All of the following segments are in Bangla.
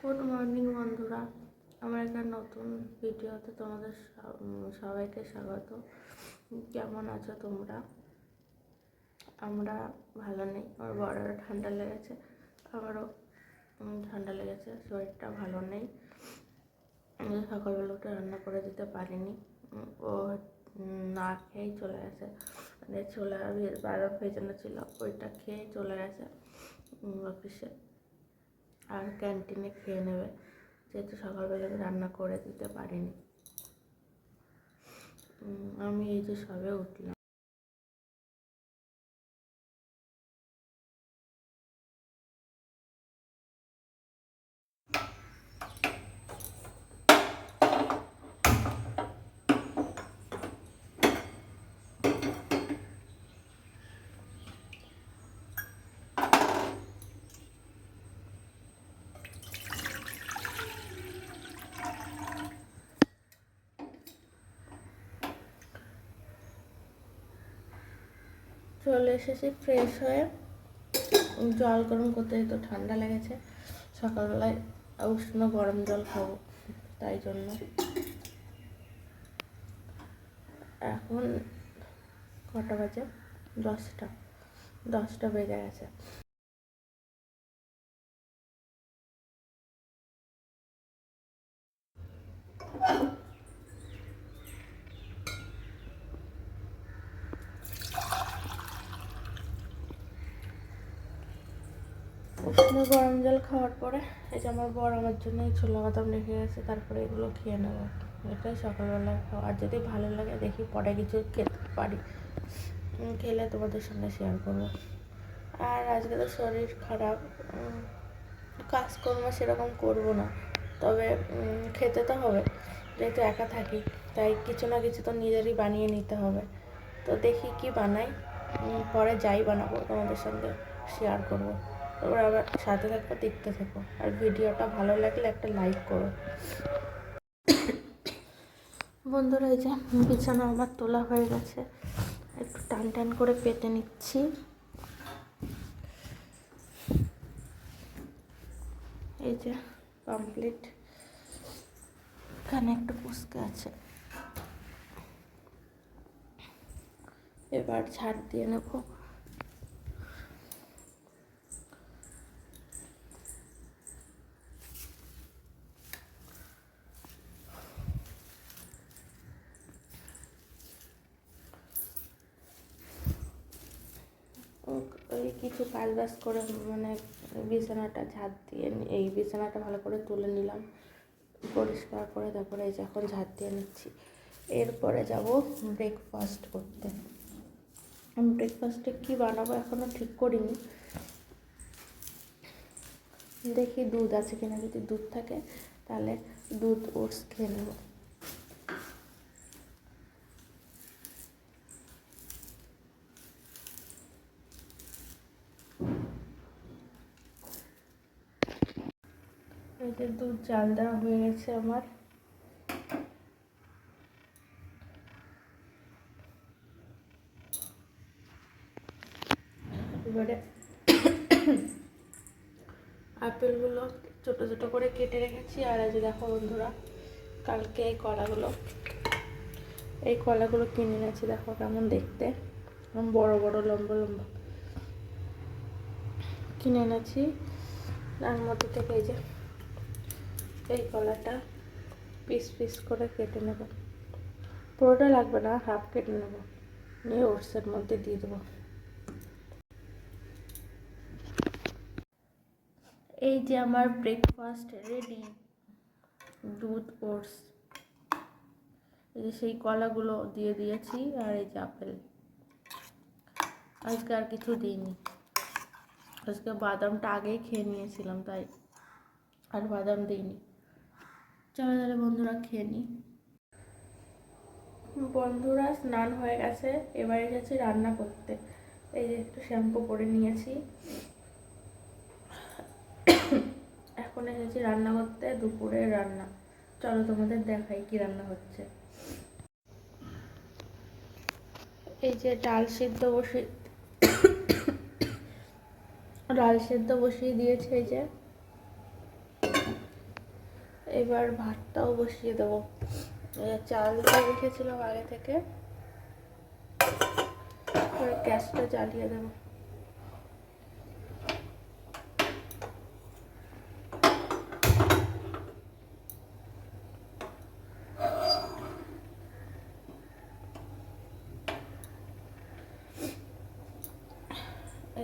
গুড মর্নিং বন্ধুরা। আমার একটা নতুন ভিডিওতে তোমাদের সবাইকে স্বাগত। কেমন আছো তোমরা? আমরা ভালো নেই। আমার বড়েরও ঠান্ডা লেগেছে। আমারও ঠান্ডা লেগেছে। শরীরটা ভালো নেই। সকালবেলা উঠে রান্না করে দিতে পারিনি। ও না খেয়েই চলে গেছে। মানে ছোলা বাদাম ভেজানো ছিল। ওইটা খেয়ে চলে গেছে। অফিসে। আর ক্যান্টিনে খেয়ে নেবে। যেহেতু সকালবেলা রান্না করে দিতে পারিনি। আমি এই যে সবে উঠলাম। চলে এসেছি ফ্রেশ হয়ে। জল গরম করতে তো ঠান্ডা লেগেছে, সকালবেলায় উষ্ণ গরম জল খাব, তাই জন্য। এখন কটা বাজে? দশটা। দশটা বেজে গেছে। গরম জল খাওয়ার পরে, এই যে আমার বর আমার জন্য এই ছোলা বাদাম রেখে গেছে, তারপরে এগুলো খেয়ে নেব। এটাই সকালবেলা খাওয়া। আর যদি ভালো লাগে, দেখি পরে কিছু খেতে পারি। খেলে তোমাদের সঙ্গে শেয়ার করব। আর আজকে তো শরীর খারাপ কাজকর্ম সেরকম করব না। তবে খেতে তো হবে। যেহেতু একা থাকি, তাই কিছু না কিছু তো নিজেরই বানিয়ে নিতে হবে। তো দেখি কি বানাই পরে যাই বানাবো তোমাদের সঙ্গে শেয়ার করব। তোমরা আবার সাথে থাকো, দেখতে থাকো। আর ভিডিওটা ভালো লাগলে একটা লাইক করো। বন্ধুরা, এই যে বিছানা আমার তোলা হয়ে গেছে। একটু টান টান করে পেতে নিচ্ছি। এই যে কমপ্লিট এখানে একটু পুচকে আছে। এবার ঝাড় দিয়ে নেব। কিছু কাজ বাজ করে মানে বিছানাটা ঝাড় দিয়ে এই বিছানাটা ভালো করে তুলে নিলাম। পরিষ্কার করে তারপরে এই যে এখন দিয়ে নিচ্ছি। এরপরে যাব ব্রেকফাস্ট করতে। ব্রেকফাস্টে কী বানাবো এখনও ঠিক করিনি। দেখি দুধ আছে কিনা, যদি দুধ থাকে তাহলে দুধ, ওটস খেয়ে নেব। এই দুধ জাল দেওয়া হয়ে গেছে আমার। এবারে আপেলগুলো ছোটো ছোটো করে কেটে রেখেছি। আর আজ দেখো বন্ধুরা, কালকে এই কলাগুলো এই কলাগুলো কিনে এনেছি। দেখো কেমন দেখতে বড় বড়, লম্বা লম্বা। কিনে এনেছি। তার মধ্যে থেকে এই যে এই কলাটা পিস পিস করে কেটে নেব। পুরোটা লাগবে না হাফ কেটে নেব। নিয়ে ওটসের মধ্যে দিয়ে দেবো। এই যে আমার ব্রেকফাস্ট রেডি দুধ ওটস এই যে সেই কলাগুলো দিয়ে দিয়েছি আর এই যে আপেল। আজকে আর কিছু দিইনি। আজকে বাদামটা আগেই খেয়ে নিয়েছিলাম, তাই আর বাদাম দিইনি। চলো তাহলে বন্ধুরা খেয়ে নিই বন্ধুরা স্নান হয়ে গেছে, এবারে গেছি রান্না করতে। এই যে একটু শ্যাম্পু করে নিয়েছি। এখন এসেছি রান্না করতে, দুপুরের রান্না। চলো তোমাদের দেখাই কি রান্না হচ্ছে। এই যে ডাল সিদ্ধ বসে ডাল সেদ্ধ বসিয়ে দিয়েছে এই যে। এবার ভাতটাও বসিয়ে দেবো। এ, চাল দিয়ে রেখেছিলাম আগে থেকে। গ্যাসটা জ্বালিয়ে দেবো।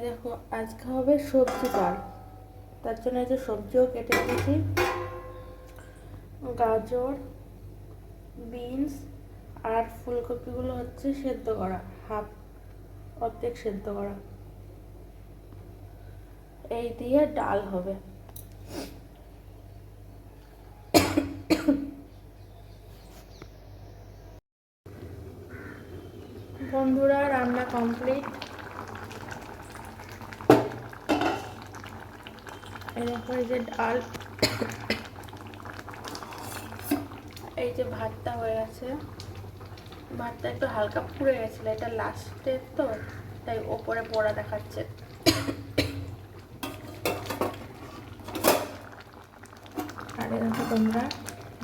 দেখো আজকে হবে সবজি ডাল তার জন্য এই যে সবজিও কেটে রেখেছি গাজর, বিনস আর ফুলকপিগুলো হচ্ছে সেদ্ধ করা, হাফ অর্ধেক সেদ্ধ করা। এই দিয়ে ডাল হবে। বন্ধুরা, রান্না কমপ্লিট। দেখো যে ডাল এই যে ভাতটা হয়ে গেছে, ভাতটা একটু হালকা পুড়ে গেছিল, এটা লাস্টের তো, তাই ওপরে পোড়া দেখাচ্ছে। আর দেখো তোমরা,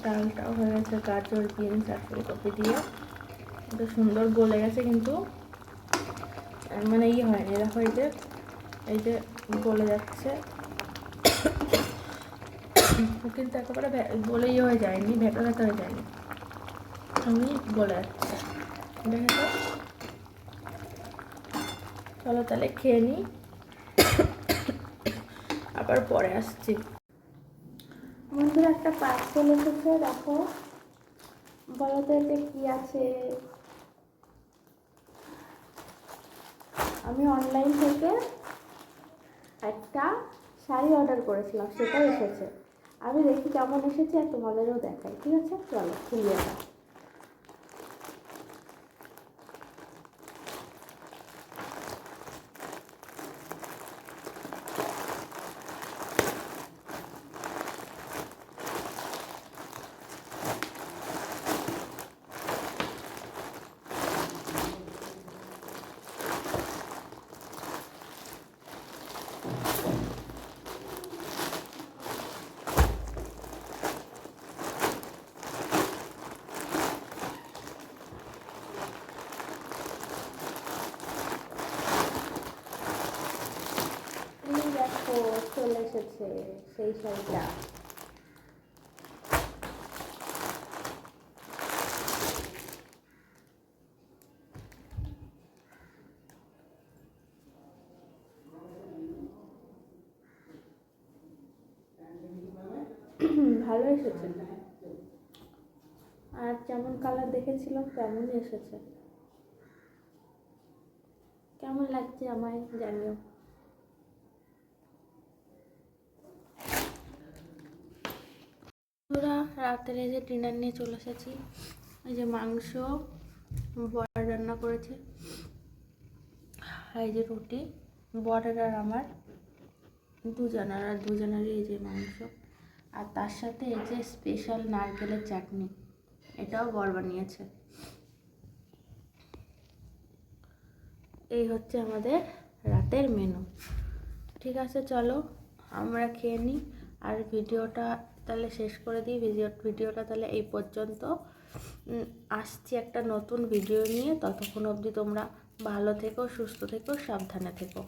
ডালটাও হয়ে গেছে, গাজর, বিনস, আর ফুলকপি দিয়ে। এটা সুন্দর গলে গেছে কিন্তু মানে ইয়ে হয়নি, দেখো এই যে এই যে গলে যাচ্ছে। কিন্তু একেবারে গলে ইয়ে হয়ে যায়নি, ভেতর ভেতর হয়ে যায়নি। আমি দেখে। তো চলো তাহলে খেয়ে নিই আবার পরে আসছি। বন্ধুরা, একটা পার্সেল এসেছে, দেখো। বলো তো এতে কি আছে? আমি অনলাইন থেকে একটা শাড়ি অর্ডার করেছিলাম, সেটাই এসেছে। আমি দেখি কেমন এসেছে আর তোমাদেরও দেখাই ঠিক আছে? চলো খুলিয়ে দাও এই দেখো চলে এসেছে, সেই শাড়িটা। ভালো এসেছে। আর যেমন কালার দেখেছিলাম তেমনই এসেছে। কেমন লাগছে আমায় জানিও। বন্ধুরা, রাতের এই যে ডিনার নিয়ে চলে এসেছি। এই যে মাংস, বড়া রান্না করেছে। এই যে রুটি, বড়ার আর আমার দুজনের, আর দুজনেরই এই যে মাংস। আর তার সাথে এই যে স্পেশাল নারকেলের চাটনি, এটাও বর বানিয়েছে। এই হচ্ছে আমাদের রাতের মেনু ঠিক আছে, চলো আমরা খেয়ে নিই, আর ভিডিওটা তাহলে শেষ করে দিই ভিডিও, ভিডিওটা তাহলে এই পর্যন্ত। আসছি একটা নতুন ভিডিও নিয়ে। ততক্ষণ অবধি তোমরা ভালো থেকো, সুস্থ থেকো, সাবধানে থেকো।